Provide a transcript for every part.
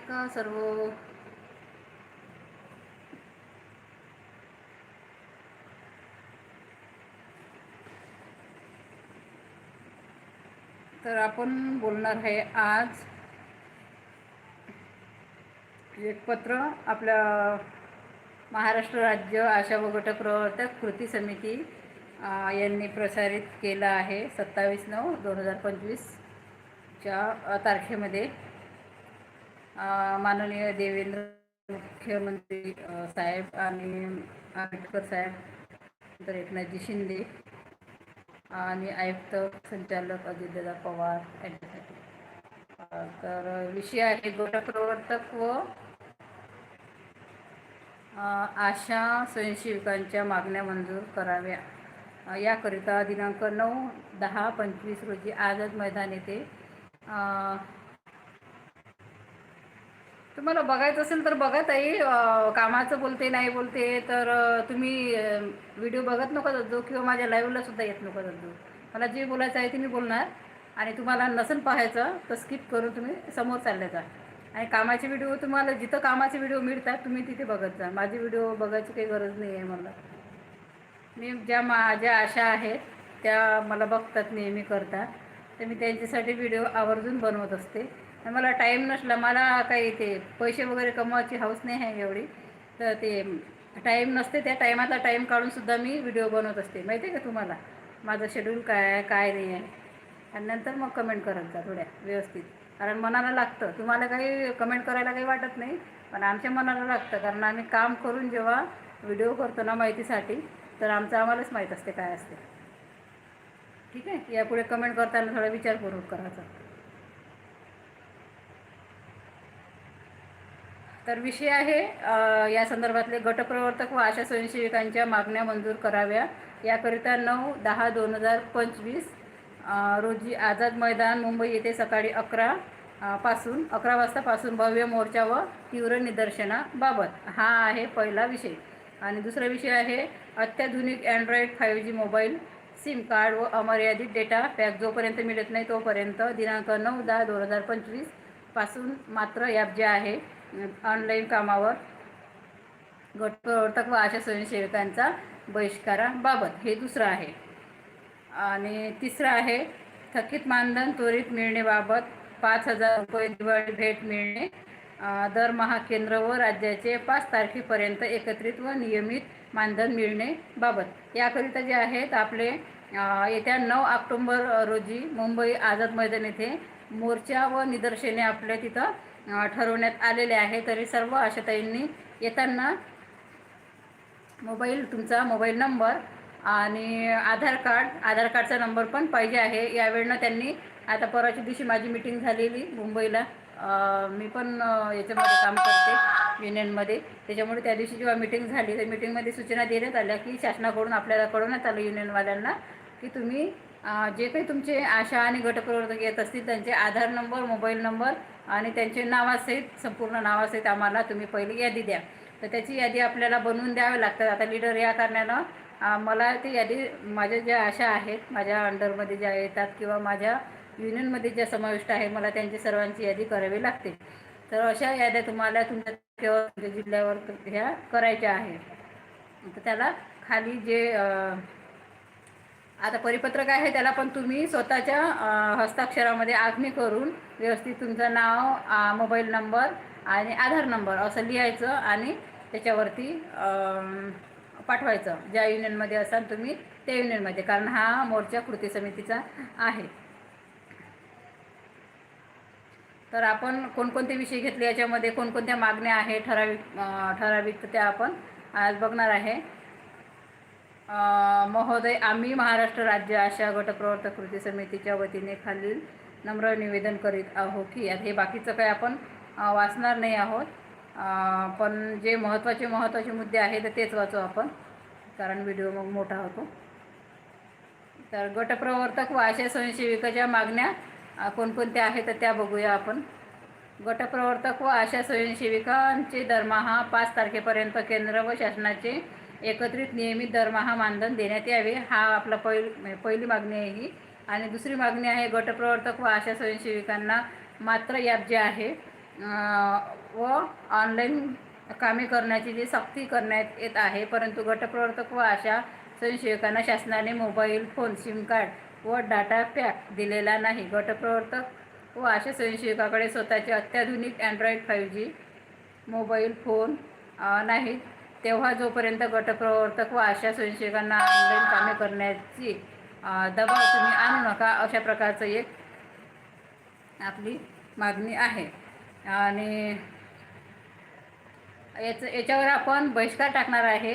का सर्व. तर आपण बोलणार आहे आज एक पत्र आपल्या महाराष्ट्र राज्य आशा व गट प्रवर्तक कृती समिती यांनी प्रसारित केलं आहे सत्तावीस नऊ दोन हजार पंचवीसच्या तारखेमध्ये. माननीय देवेंद्र मुख्यमंत्री साहेब आणि आंबेडकर साहेब तर एकनाथजी शिंदे आणि आयुक्त संचालक अजितदादा पवार यांच्यासाठी. तर विषय आहे गटप्रवर्तक व आशा स्वयंसेविकांच्या मागण्या मंजूर कराव्या. याकरिता दिनांक नऊ दहा पंचवीस रोजी आझाद मैदान येथे तुम्हाला बघायचं असेल तर बघा ताई. कामाचं बोलते नाही बोलते तर तुम्ही व्हिडिओ बघत नका जातो किंवा माझ्या लाईव्हला सुद्धा येत नका जातो मला जे बोलायचं आहे ते मी बोलणार. आणि तुम्हाला नसेल पाहायचं तर स्किप करून तुम्ही समोर चालले जा. आणि कामाचे व्हिडिओ तुम्हाला जिथं कामाचे व्हिडिओ मिळतात तुम्ही तिथे बघत जा. माझे व्हिडिओ बघायची काही गरज नाही आहे मला. मी ज्या माझ्या आशा आहेत त्या मला बघतात नेहमी करतात. तर मी त्यांच्यासाठी व्हिडिओ आवर्जून बनवत असते. मला टाईम नसला मला काही ते पैसे वगैरे कमवायची हौस नाही आहे एवढी. तर ते टाईम नसते त्या टाईमातला टाईम काढूनसुद्धा मी व्हिडिओ बनवत असते. माहिती आहे का तुम्हाला? माझं शेड्यूल काय आहे काय नाही आहे. आणि नंतर मग कमेंट करत जा थोड्या व्यवस्थित. कारण मनाला लागतं. तुम्हाला काही कमेंट करायला काही वाटत नाही पण आमच्या मनाला लागतं. कारण आम्ही काम करून जेव्हा व्हिडिओ करतो ना माहितीसाठी तर आमचं आम्हालाच माहीत असते काय असते. ठीक आहे? यापुढे कमेंट करताना थोडा विचारपूर्वक करायचा तर विषय आहे या संदर्भातले गटप्रवर्तक व आशा स्वयंसेविकांच्या मागण्या मंजूर कराव्या. याकरिता नऊ दहा दोन हजार पंचवीस रोजी आझाद मैदान मुंबई येथे सकाळी अकरा पासून अकरा वाजतापासून भव्य मोर्चा व तीव्र निदर्शनाबाबत. हा आहे पहिला विषय. आणि दुसरा विषय आहे अत्याधुनिक android five G mobile SIM card व अमर्यादित डेटा पॅक जोपर्यंत मिळत नाही तोपर्यंत दिनांक नऊ दहा दोन हजार पंचवीस पासून मात्र ॲप जे आहे ऑनलाईन कामावर गटप्रवर्तक व आशा स्वयंसेवकांचा बहिष्काराबाबत हे दुसरं आहे. आणि तिसरं आहे थकीत मानधन त्वरित मिळणेबाबत पाच हजार रुपये दिवाळी भेट मिळणे दरमहा केंद्र व राज्याचे पाच तारखेपर्यंत एकत्रित व नियमित मानधन मिळणे बाबत याकरिता जे आहेत आपले येत्या नऊ ऑक्टोंबर रोजी मुंबई आझाद मैदान येथे मोर्चा व निदर्शने आपल्या तिथं ठरवण्यात आलेले आहे. तरी सर्व आशाताईंनी येताना मोबाईल तुमचा मोबाईल नंबर आणि आधार कार्ड आधार कार्डचा नंबर पण पाहिजे आहे. यावेळेनं त्यांनी आता परवाच्या दिवशी माझी मिटिंग झालेली मुंबईला. मी पण याच्यामध्ये काम करते युनियनमध्ये. त्याच्यामुळे त्या दिवशी जेव्हा मिटिंग झाली तर मिटिंगमध्ये सूचना देण्यात आल्या की शासनाकडून आपल्याला कळवण्यात आलं युनियनवाल्यांना की तुम्ही जे काही तुमचे आशा आणि गटप्रवर्तक येत असतील त्यांचे आधार नंबर मोबाईल नंबर आणि त्यांचे नावासहित संपूर्ण नावासहित आम्हाला तुम्ही पहिली यादी द्या. तर त्याची यादी आपल्याला बनवून द्यावी लागतात. आता लीडर या कारणानं मला ती यादी माझ्या ज्या आशा आहेत माझ्या अंडरमध्ये ज्या येतात किंवा माझ्या युनियनमध्ये ज्या समाविष्ट आहे मला त्यांची सर्वांची यादी करावी लागते. तर अशा याद्या तुम्हाला तुमच्या तुमच्या जिल्ह्यावर ह्या करायच्या आहे तर त्याला खाली जे आता परिपत्रक आहे त्याला पण तुम्ही स्वतःच्या हस्ताक्षरामध्ये आखणी करून व्यवस्थित तुमचं नाव मोबाईल नंबर आणि आधार नंबर असं लिहायचं आणि त्याच्यावरती पाठवायचं. ज्या युनियनमध्ये असाल तुम्ही त्या युनियनमध्ये कारण हा मोर्चा कृती समितीचा आहे. तर आपण कोणकोणते विषय घेतले याच्यामध्ये कोणकोणत्या मागण्या आहे ठराविक ठराविक तर त्या आपण आज बघणार आहे. महोदय आम्ही महाराष्ट्र राज्य आशा गटप्रवर्तक कृती समितीच्या वतीने खालील नम्र निवेदन करीत आहो की हे बाकीचं काही आपण वाचणार नाही आहोत. पण जे महत्त्वाचे महत्त्वाचे मुद्दे आहेत तर तेच वाचू आपण कारण व्हिडिओ मग मोठा होतो. तर गटप्रवर्तक व आशा स्वयंसेविकाच्या मागण्या कोणकोणत्या आहेत तर त्या बघूया आपण. गटप्रवर्तक व आशा स्वयंसेविकांचे दरमहा पाच तारखेपर्यंत केंद्र व शासनाचे एकत्रित नियमित दरमहा मानधन देण्यात यावे हा आपला पहिली पहिली मागणी आहे ही. आणि दुसरी मागणी आहे गटप्रवर्तक व आशा स्वयंसेविकांना मात्र याप जे आहे व ऑनलाईन कामे करण्याची जी सक्ती करण्यात येत आहे परंतु गटप्रवर्तक व अशा स्वयंसेविकांना शासनाने मोबाईल फोन सिम कार्ड व डाटा पॅक दिलेला नाही. गटप्रवर्तक व अशा स्वयंसेविकाकडे स्वतःचे अत्याधुनिक android five G mobile phone नाहीत. तेव्हा जोपर्यंत गटप्रवर्तक व अशा स्वयंसेवकांना ऑनलाईन कामे करण्याची दबाव तुम्ही आणू नका अशा प्रकारचं एक आपली मागणी आहे. आणि याचं याच्यावर आपण बहिष्कार टाकणार आहे.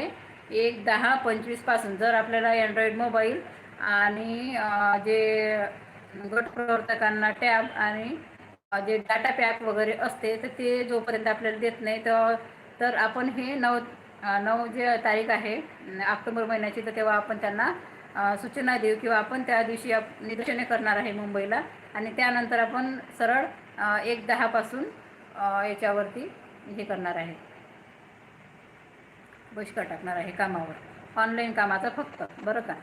एक दहा पंचवीसपासून जर आपल्याला अँड्रॉईड मोबाईल आणि जे गटप्रवर्तकांना टॅब आणि जे डाटा पॅक वगैरे असते तर ते जोपर्यंत आपल्याला देत नाही तर तर आपण हे नऊ नऊ जे तारीख आहे ऑक्टोबर महिन्याची तर तेव्हा आपण त्यांना सूचना देऊ किंवा आपण त्या दिवशी आप निदर्शने करणार आहे मुंबईला. आणि त्यानंतर आपण सरळ एक दहापासून याच्यावरती हे करणार आहे. बहिष्कार टाकणार आहे कामावर. ऑनलाईन कामाचा फक्त बरं का?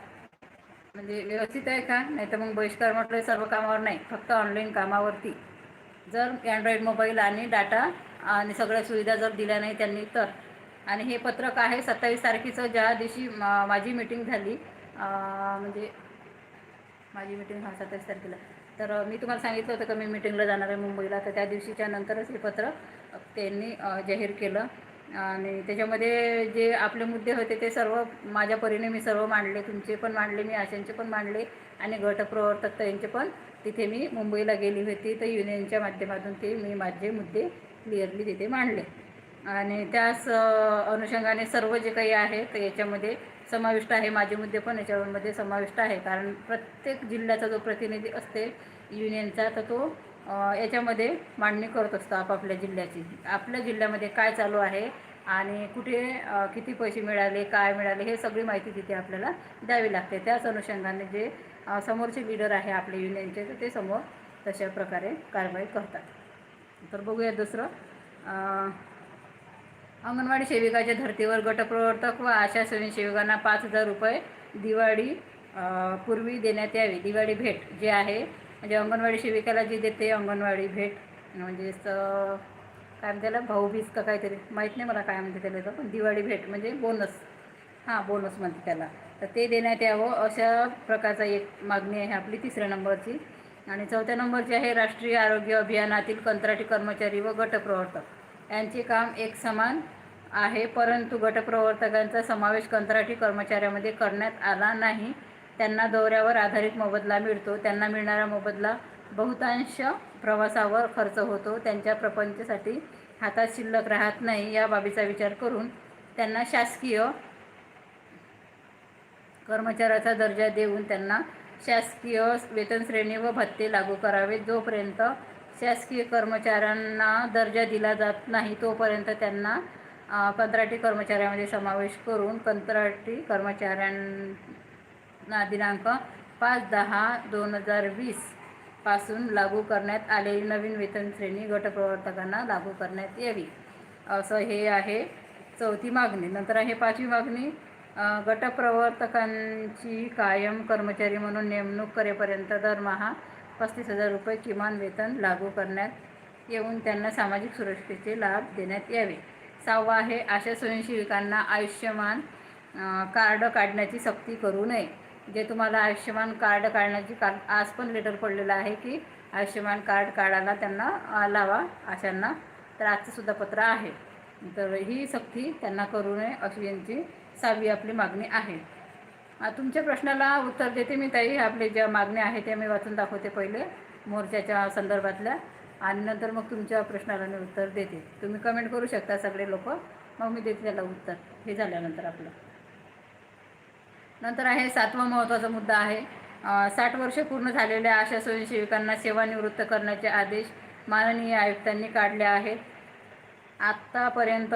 म्हणजे व्यवस्थित आहे का? नाही तर मग बहिष्कार म्हटलं सर्व कामावर नाही फक्त ऑनलाईन कामावरती. जर अँड्रॉईड मोबाईल आणि डाटा आणि सगळ्या सुविधा जर दिल्या नाही त्यांनी तर आणि हे पत्रक आहे सत्तावीस तारखेचं. ज्या दिवशी माझी मीटिंग झाली म्हणजे माझी मीटिंग हा सत्तावीस तारखेला. तर मी तुम्हाला सांगितलं होतं का मी मीटिंगला जाणार आहे मुंबईला. तर त्या दिवशीच्या नंतरच हे पत्र त्यांनी जाहीर केलं. आणि त्याच्यामध्ये जे आपले मुद्दे होते ते सर्व माझ्या परीने मी सर्व मांडले. तुमचे पण मांडले मी आशांचे पण मांडले. आणि गटप्रवर्तक यांचे पण. तिथे मी मुंबईला गेली होती. तर युनियनच्या माध्यमातून ते मी माझे मुद्दे क्लिअरली तिथे मांडले. आणि त्याच अनुषंगाने सर्व जे काही आहे तर याच्यामध्ये समाविष्ट आहे. माझे मुद्दे पण याच्यामध्ये समाविष्ट आहे. कारण प्रत्येक जिल्ह्याचा जो प्रतिनिधी असते युनियनचा तर तो याच्यामध्ये मांडणी करत असतो आपापल्या जिल्ह्याची. आपल्या जिल्ह्यामध्ये काय चालू आहे आणि कुठे किती पैसे मिळाले काय मिळाले हे सगळी माहिती तिथे आपल्याला द्यावी लागते. त्याच अनुषंगाने जे समोरचे लीडर आहे आपल्या युनियनचे तर ते समोर तशा प्रकारे कारवाई करतात. तर बघूया दुसरं अंगणवाडी सेविकाच्या धर्तीवर गटप्रवर्तक व आशा स्वयंसेविकांना पाच हजार रुपये दिवाळी पूर्वी देण्यात यावी. दिवाळी भेट जे आहे म्हणजे अंगणवाडी सेविकाला जी देते अंगणवाडी भेट म्हणजे काय म्हणते त्याला भाऊबीज का काहीतरी माहीत नाही मला काय म्हणते त्याला पण दिवाळी भेट म्हणजे बोनस. हां बोनस म्हणते त्याला. तर ते देण्यात यावं अशा प्रकारचा एक मागणी आहे आपली तिसऱ्या नंबरची. आणि चौथ्या नंबरची आहे राष्ट्रीय आरोग्य अभियानातील कंत्राटी कर्मचारी व गटप्रवर्तक. यांचे काम एक समान आहे परंतु गटप्रवर्तकांचा समावेश कंत्राटी कर्मचाऱ्यामध्ये करण्यात आला नाही. त्यांना दौऱ्यावर आधारित मोबदला मिळतो. त्यांना मिळणारा मोबदला बहुतांश प्रवासावर खर्च होतो. त्यांच्या प्रपंचासाठी हातात शिल्लक राहत नाही या बाबीचा विचार करून त्यांना शासकीय कर्मचाऱ्याचा दर्जा देऊन त्यांना शासकीय वेतनश्रेणी व भत्ते लागू करावे. जोपर्यंत शासकीय कर्मचाऱ्यांना दर्जा दिला जात नाही तोपर्यंत त्यांना कंत्राटी कर्मचाऱ्यामध्ये समावेश करून कंत्राटी कर्मचाऱ्यांना दिनांक पाच दहा दोन हजार वीसपासून लागू करण्यात आलेली नवीन वेतन श्रेणी गटप्रवर्तकांना लागू करण्यात यावी. असं हे आहे चौथी मागणी. नंतर आहे पाचवी मागणी. गटप्रवर्तकांची कायम कर्मचारी म्हणून नेमणूक करेपर्यंत दरमहा पस्तीस हजार रुपये किमान वेतन लागू करण्यात येऊन त्यांना सामाजिक सुरक्षेचे लाभ देण्यात यावे. सहावा आहे अशा स्वयंसेविकांना आयुष्यमान कार्ड काढण्याची सक्ती करू नये. जे तुम्हाला आयुष्यमान कार्ड काढण्याची का आज पण लेटर पडलेलं आहे की आयुष्यमान कार्ड काढायला त्यांना लावा अशांना तर आजचं सुद्धा पत्र आहे. तर ही सक्ती त्यांना करू नये अशी यांची सहावी आपली मागणी आहे. तुमच्या प्रश्नाला उत्तर देते मी ताई. आपले ज्या मागण्या आहेत त्या मी वाचून दाखवते पहिले मोर्चाच्या संदर्भातल्या. आणि नंतर मग तुमच्या प्रश्नाला मी उत्तर देते तुम्ही कमेंट करू शकता सगळे लोक. मग मी देते त्याला उत्तर. हे झाल्यानंतर आपलं. नंतर आहे सातवा महत्त्वाचा मुद्दा आहे. साठ वर्ष पूर्ण झालेल्या अशा स्वयंसेविकांना सेवानिवृत्त करण्याचे आदेश माननीय आयुक्तांनी काढले आहेत. आत्तापर्यंत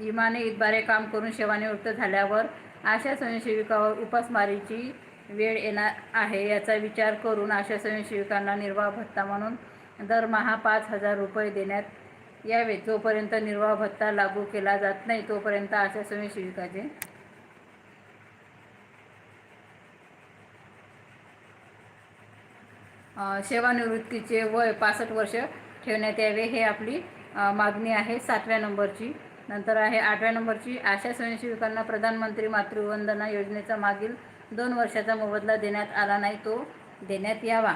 इमाने इतबारे काम करून सेवानिवृत्त झाल्यावर अशा स्वयंसेविकावर उपासमारीची वेळ येणार आहे याचा विचार करून अशा स्वयंसेविकांना निर्वाह भत्ता म्हणून दरमहा पाच हजार रुपये देण्यात यावे. जोपर्यंत निर्वाह भत्ता लागू केला जात नाही तोपर्यंत अशा स्वयंसेविकाचे सेवानिवृत्तीचे वय पासष्ट वर्ष ठेवण्यात यावे. हे आपली मागणी आहे सातव्या नंबरची. नंतर आहे आठव्या नंबरची. आशा स्वयंसेविकांना प्रधानमंत्री मातृवंदना योजनेचा मागील दोन वर्षाचा मोबदला देण्यात आला नाही. तो देण्यात यावा.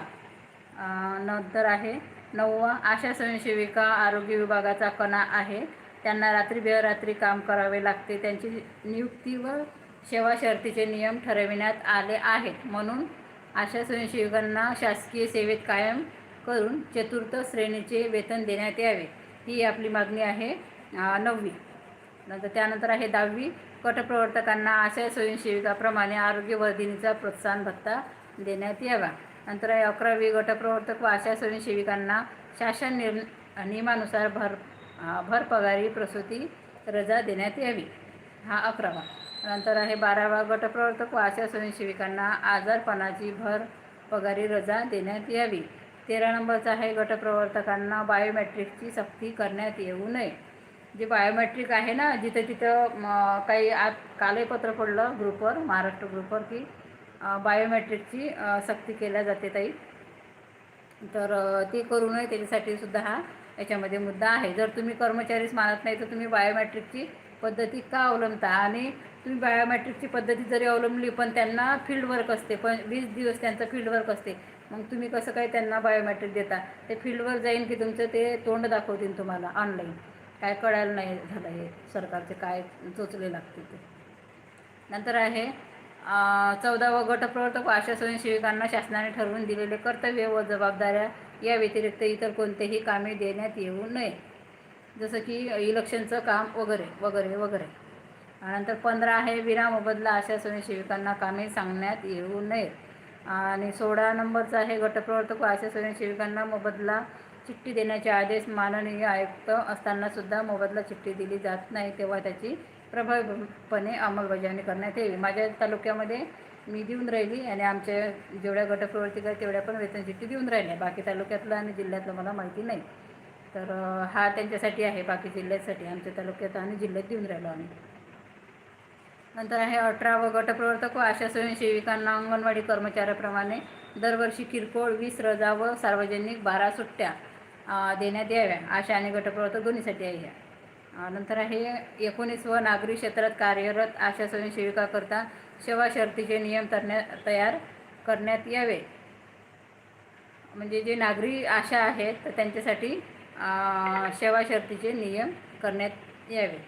नंतर आहे. नववा आशा स्वयंसेविका आरोग्य विभागाचा कणा आहे. त्यांना रात्री बेरात्री काम करावे लागते. त्यांची नियुक्ती व सेवा शर्तीचे नियम ठरविण्यात आले आहेत. म्हणून आशा स्वयंसेविकांना शासकीय सेवेत कायम करून चतुर्थ श्रेणीचे वेतन देण्यात यावे. ही आपली मागणी आहे. नववी. नंतर त्यानंतर आहे दहावी. गटप्रवर्तकांना आशा स्वयंसेविकाप्रमाणे आरोग्यवर्धिनीचा प्रोत्साहन भत्ता देण्यात यावा. नंतर आहे अकरावी गटप्रवर्तक व आशा स्वयंसेविकांना शासन निर नियमानुसार भर भरपगारी भर पगारी प्रसूती रजा देण्यात यावी. हा अकरावा. नंतर आहे बारावा गटप्रवर्तक व आशा स्वयंसेविकांना आजारपणाची भर पगारी रजा देण्यात यावी. तेरा नंबरचा आहे गटप्रवर्तकांना बायोमेट्रिकची सक्ती करण्यात येऊ नये. जे बायोमेट्रिक आहे ना जिथं तिथं काही आत कालही पत्र पडलं ग्रुपवर महाराष्ट्र ग्रुपवर की बायोमॅट्रिकची सक्ती केल्या जाते ताई. तर ते करू नये त्याच्यासाठी सुद्धा हा याच्यामध्ये मुद्दा आहे. जर तुम्ही कर्मचारीच मानत नाही तर तुम्ही बायोमॅट्रिकची पद्धती का अवलंबता? आणि तुम्ही बायोमॅट्रिकची पद्धती जरी अवलंबली पण त्यांना फील्ड वर्क असते पण वीस दिवस त्यांचं फील्ड वर्क असते मग तुम्ही कसं काय त्यांना बायोमॅट्रिक देता? ते फील्डवर जाईन की तुमचं ते तोंड दाखवतील तुम्हाला ऑनलाईन काय कळायला नाही झालं हे सरकारचे काय चोचले लागते ते. नंतर आहे अ, चौदावं गटप्रवर्तक व आशा स्वयंसेविकांना शासनाने ठरवून दिलेले कर्तव्य व जबाबदाऱ्या या व्यतिरिक्त इतर कोणतेही कामे देण्यात येऊ नये. जसं की इलेक्शनचं काम वगैरे वगैरे वगैरे. नंतर पंधरा आहे विनामोबदला आशा स्वयंसेविकांना कामे सांगण्यात येऊ नयेत आणि सोळा नंबरचा आहे गटप्रवर्तक व आशा स्वयंसेविकांना मोबदला चिठ्ठी देण्याचे आदेश माननीय आयुक्त असताना सुद्धा मोबदला चिठ्ठी दिली जात नाही तेव्हा त्याची प्रभावीपणे अंमलबजावणी करण्यात यावी. माझ्या तालुक्यामध्ये मी देऊन राहिली आणि आमच्या जेवढ्या गटप्रवर्तिका आहेत तेवढ्या पण वेतन चिठ्ठी देऊन राहिल्या. बाकी तालुक्यातलं आणि जिल्ह्यातलं मला माहिती नाही. तर हा त्यांच्यासाठी आहे. बाकी जिल्ह्यासाठी आमच्या तालुक्यात आणि जिल्ह्यात देऊन राहिलो आम्ही. नंतर आहे अठरा व गटप्रवर्तक व आशा स्वयंसेविकांना अंगणवाडी कर्मचाऱ्याप्रमाणे दरवर्षी किरकोळ वीस रजा व सार्वजनिक बारा सुट्ट्या देण्यात याव्या. आशा आणि गटप्रवर्तक दोन्हीसाठी आहे. या. नंतर आहे एकोणीस व नागरी क्षेत्रात कार्यरत आशा स्वयंसेविकाकरता सेवा शर्तीचे नियम तरण्या तयार करण्यात यावे. म्हणजे जे नागरी आशा आहेत तर त्यांच्यासाठी सेवा शर्तीचे नियम करण्यात यावे.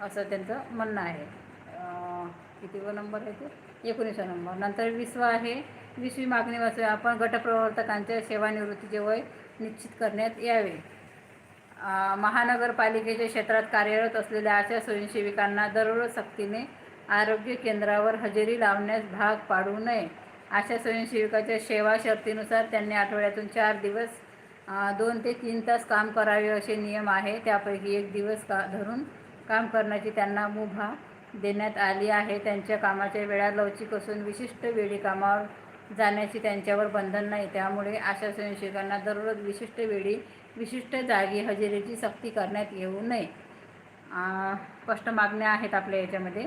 असं त्यांचं म्हणणं आहे. किती व नंबर आहे ते? एकोणीसवा नंबर. नंतर विसवा आहे विश्वी मागणी वाचू आपण गटप्रवर्तकांच्या सेवानिवृत्तीचे वय निश्चित करण्यात यावे. महानगरपालिकेच्या क्षेत्रात कार्यरत असलेल्या आशा स्वयंसेविकांना दररोज सक्तीने आरोग्य केंद्रावर हजेरी लावण्यास भाग पाडू नये. अशा स्वयंसेविकाच्या सेवा शर्तीनुसार त्यांनी आठवड्यातून चार दिवस दोन ते तीन तास काम करावे असे नियम आहे. त्यापैकी एक दिवस का धरून काम करण्याची त्यांना मुभा देण्यात आली आहे. त्यांच्या कामाच्या वेळा लवचिक असून विशिष्ट वेळी कामावर जाण्याची त्यांच्यावर बंधन नाही. त्यामुळे आशा स्वयंसेवकांना दररोज विशिष्ट वेळी विशिष्ट जागी हजेरीची सक्ती करण्यात येऊ नये. स्पष्ट मागण्या आहेत आपल्या याच्यामध्ये.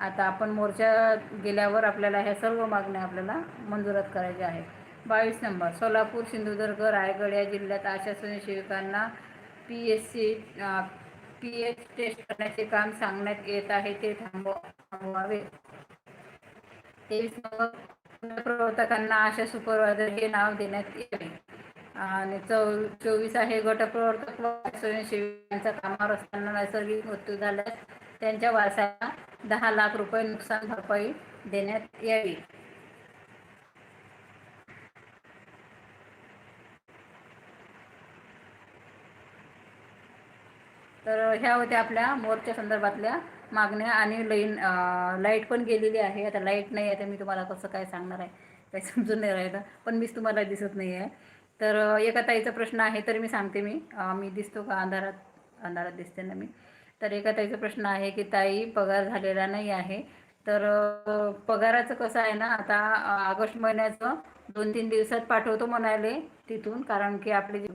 आता आपण मोर्चा गेल्यावर आपल्याला ह्या सर्व मागण्या आपल्याला मंजुरात करायच्या आहेत. बावीस नंबर सोलापूर सिंधुदुर्ग रायगड या जिल्ह्यात आशा स्वयंसेविकांना P S C P H test करण्याचे काम सांगण्यात येत आहे. ते थांबवा थांबवावे. तेवीस नंबर प्रवर्तकांना आशा सुपरवायझर हे नाव देण्यात यावे आणि चौ चोवीस आहे गटप्रवर्तक व कामावर असताना नैसर्गिक मृत्यू झाल्यास त्यांच्या वारसाला दहा लाख रुपये नुकसान भरपाई देण्यात यावी. तर ह्या होत्या आपल्या मोरच्या संदर्भातल्या मागण्या आणि लाईन लाइट पण गेलेली आहे. आता लाइट नाही आहे तर मी तुम्हाला कसं काय सांगणार आहे? काही समजून नाही राहिलं. पण मीच तुम्हाला दिसत नाही आहे. तर एका ताईचा प्रश्न आहे तर मी सांगते मी. मी दिसतो का अंधारात? अंधारात दिसते ना मी. तर एका ताईचा प्रश्न आहे की ताई पगार झालेला नाही आहे. तर पगाराचं कसं आहे ना आता ऑगस्ट महिन्याचं दोन तीन दिवसात पाठवतो म्हणाले तिथून. कारण की आपले जे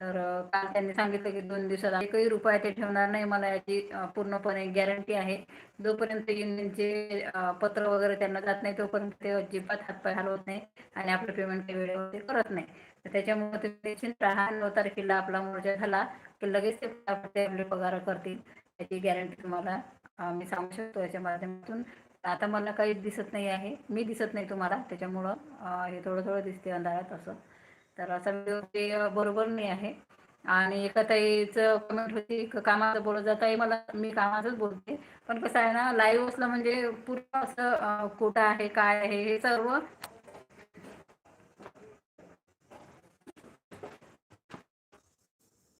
तर काल त्यांनी सांगितलं की दोन दिवसात एकही रुपया ते ठेवणार नाही मला याची पूर्णपणे गॅरंटी आहे. जोपर्यंत युनियनचे पत्र वगैरे त्यांना जात नाही तोपर्यंत ते अजिबात हातपाय हलवत नाही आणि आपलं पेमेंट ते वेळेवर ते करत नाही. तर त्याच्यामुळे तुम्ही राहा. नऊ तारखेला आपला मोर्चा झाला की लगेच ते आपले पगार करतील. याची गॅरंटी तुम्हाला मी सांगू शकतो याच्या माध्यमातून. आता मला काही दिसत नाही आहे. मी दिसत नाही तुम्हाला. त्याच्यामुळं हे थोडं थोडं दिसते अंधारात असं. तर असा व्हिडिओ ते बरोबर नाही आहे. आणि एका ताईचं कमेंट होती कामाचं बोलत जात आहे मला मी कामाचंच बोलते. पण कसं आहे ना लाईव्ह असलं म्हणजे पूर्ण असं कोटा कुठं आहे काय आहे हे सर्व